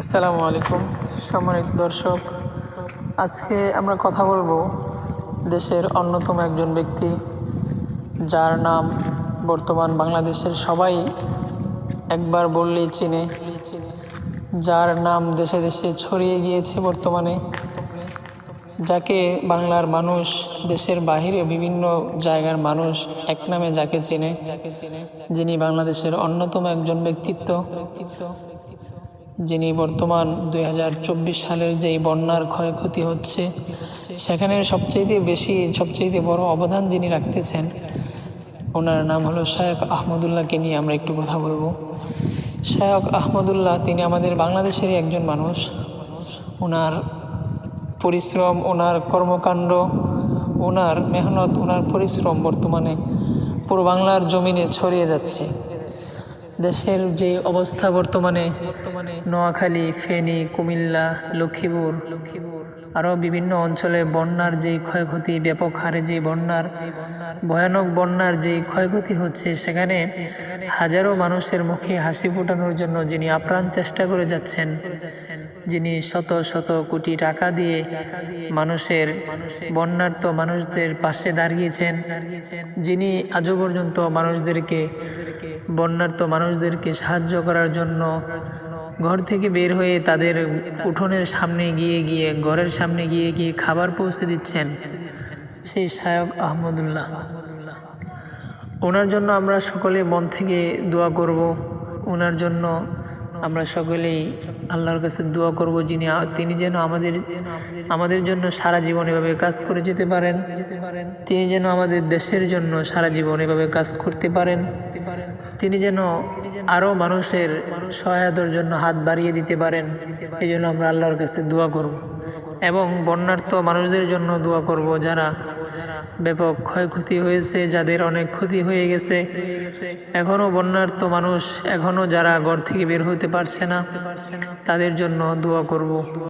আসসালামু আলাইকুম, সম্মানিত দর্শক। আজকে আমরা কথা বলব দেশের অন্যতম একজন ব্যক্তি, যার নাম বর্তমান বাংলাদেশের সবাই একবার বললেই চিনে, যার নাম দেশে দেশে ছড়িয়ে গিয়েছে বর্তমানে, যাকে বাংলার মানুষ, দেশের বাহিরে বিভিন্ন জায়গার মানুষ এক নামে যাকে চিনে, যিনি বাংলাদেশের অন্যতম একজন ব্যক্তিত্ব। যিনি বর্তমান দুই হাজার চব্বিশ সালের যেই বন্যার ক্ষয়ক্ষতি হচ্ছে, সেখানে সবচেয়ে বেশি সবচেয়ে বড় অবদান যিনি রাখতেছেন, ওনার নাম হলো শায়ক আহমদুল্লাহকে নিয়ে আমরা একটু কথা বলব। শায়ক আহমদুল্লাহ, তিনি আমাদের বাংলাদেশেরই একজন মানুষ। ওনার পরিশ্রম, ওনার কর্মকাণ্ড, ওনার মেহনত, ওনার পরিশ্রম বর্তমানে পুরো বাংলার জমিনে ছড়িয়ে যাচ্ছে। দেশের যে অবস্থা বর্তমানে বর্তমানে নোয়াখালী ফেনী কুমিল্লা লক্ষ্মীপুর লক্ষ্মীপুর আরও বিভিন্ন অঞ্চলে বন্যার যে ক্ষয়ক্ষতি, ব্যাপক হারে যে বন্যার, ভয়ানক বন্যার যে ক্ষয়ক্ষতি হচ্ছে, সেখানে হাজারো মানুষের মুখে হাসি ফোটানোর জন্য যিনি আপ্রাণ চেষ্টা করে যাচ্ছেন, যিনি শত শত কোটি টাকা দিয়ে মানুষের বন্যার্থ মানুষদের পাশে দাঁড়িয়েছেন, যিনি আজও পর্যন্ত মানুষদেরকে বন্যার্থ মানুষদেরকে সাহায্য করার জন্য ঘর থেকে বের হয়ে তাদের উঠোনের সামনে গিয়ে গিয়ে, ঘরের সামনে গিয়ে গিয়ে খাবার পৌঁছে দিচ্ছেন সেই শায়ক আহমদুল্লাহ। ওনার জন্য আমরা সকলে মন থেকে দোয়া করব। ওনার জন্য আমরা সকলেই আল্লাহর কাছে দোয়া করব যিনি তিনি যেন আমাদের আমাদের জন্য সারা জীবন এভাবে কাজ করে যেতে পারেন। তিনি যেন আমাদের দেশের জন্য সারা জীবন এভাবে কাজ করতে পারেন। তিনি যেন আরও মানুষের সহায়তার জন্য হাত বাড়িয়ে দিতে পারেন এই জন্য আমরা আল্লাহর কাছে দোয়া করব। এবং বন্যার্থ মানুষদের জন্য দোয়া করব যারা ব্যাপক ক্ষয়ক্ষতি হয়েছে, যাদের অনেক ক্ষতি হয়ে গেছে। এখনও বন্যার্থ মানুষ এখনও যারা ঘর থেকে বের হতে পারছে না, তাদের জন্য দোয়া করব।